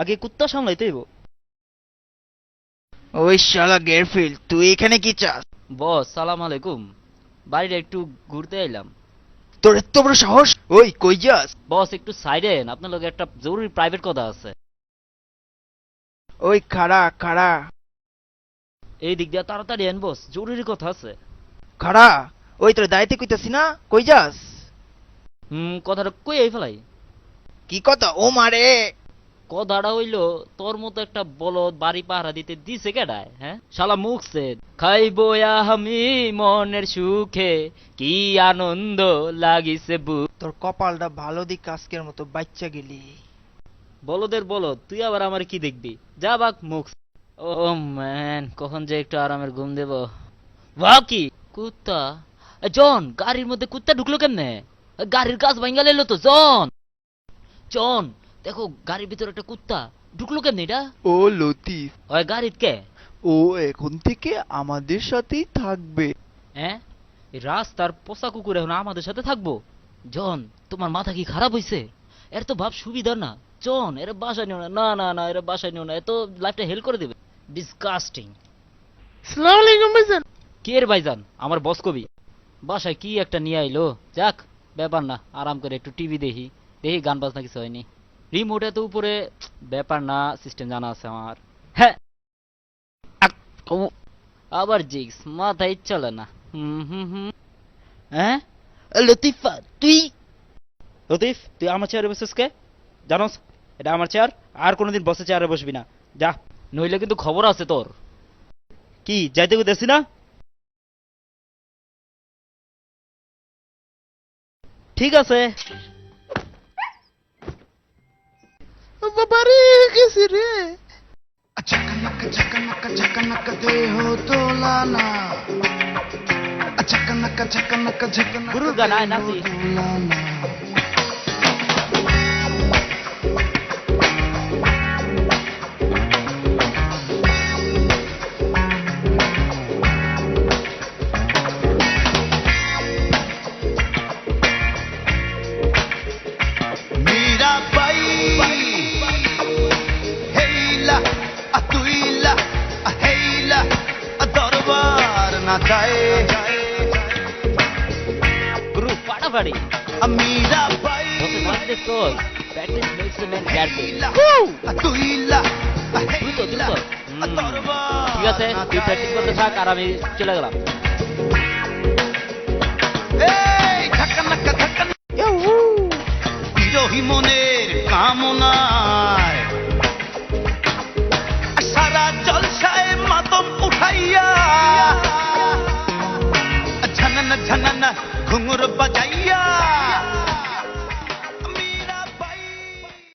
আগে কুত্তা সামলাইতে হইব। ওই শালা গেরফিল্ড তুই এখানে কি চাস? বস সালাম আলাইকুম। বাড়িটা একটু ঘুরতে এলাম তোর এত বড় সাহস? ওই কই যাস? বস একটু সাইডেন আপনার লগে একটা জরুরি প্রাইভেট কথা আছে। ওই খাড়া খাড়া। এই দিক দিয়ে তাড়াতাড়ি এন বস জরুরি কথা আছে। খাড়া? ওই তোর দায়িত্বে কইতাছি না কই যাস? হুম কথাটা কই এই ফেলাই? কি কথা? ও মারে! কথাটা হইল তোর মতো একটা বলদ বাড়ি পাহারা দিতে দিছে কেডায় হ্যাঁ? শালা মুখছে খাইবো আমি মনের সুখে কি আনন্দ লাগিছে বুক তোর কপালটা ভালো দিক আজকের মতো বাচ্চা গেলি। বলদের বলদ তুই আবার আমার কি দেখবি? যা বাক মুখ ও ম্যান কখন যে একটু আরামের ঘুম দেব। বাহ কি কুত্তা। জন গাড়ির মধ্যে কুত্তা ঢুকলো কেমনে? গাড়ির কাজ ভাঙ্গা লেলো তো জন। জন দেখো গাড়ির ভিতরে একটা কুত্তা। ঢুকলো কেমনে এটা? ও লতিফ। ওই গাড়িত কে? ও এখন থেকে আমাদের সাথেই থাকবে। হ্যাঁ এই রাস্তার পোষা কুকুর এখন আমাদের সাথে থাকব? জন তোমার মাথা কি খারাপ হইছে? এর তো ভাব সুবিধা না। জন এর বাসায় নিও না। না না না এর বাসায় নিও না। এত লাইফটা হেল করে দেবে। ডিসকাস্টিং সালাম আলাইকুম ভাইজান। কে এর ভাইজান? আমার বস কবি। বাসায় কি একটা নিয়ে আইলো? যাক, ব্যাপার না, আরাম করে একটু টিভি দেখি। দেখি গান বাজনা কিছু হয়নি। রিমোটে তো উপরে, ব্যাপার না সিস্টেম জানা আছে আমার। হ্যাঁ। আবার জিক্স মাথায় চলে না। হ্যাঁ? লতিফা, তুই? লতিফ, তুই আমার চেয়ারে বসিস কে? জানোস, এটা আমার চেয়ার আর কোনোদিন বসে চেয়ারে বসবি না। যা, নইলে কিন্তু খবর আছে তোর। কি, যাইতে দেখছি না? ठीक है सर। गुरु गाना है ना सी যায় গুরু ফাটাফাটি আমিরা নাচ দেখছোস প্র্যাকটিস মেক্স ঠিক আছে তুই প্র্যাকটিস করতে থাক আর আমি চলে গেলাম মনের কামনায় সারা জলসায় মাতম উঠাইয়া 장난나 장난나? 궁으로 빠져야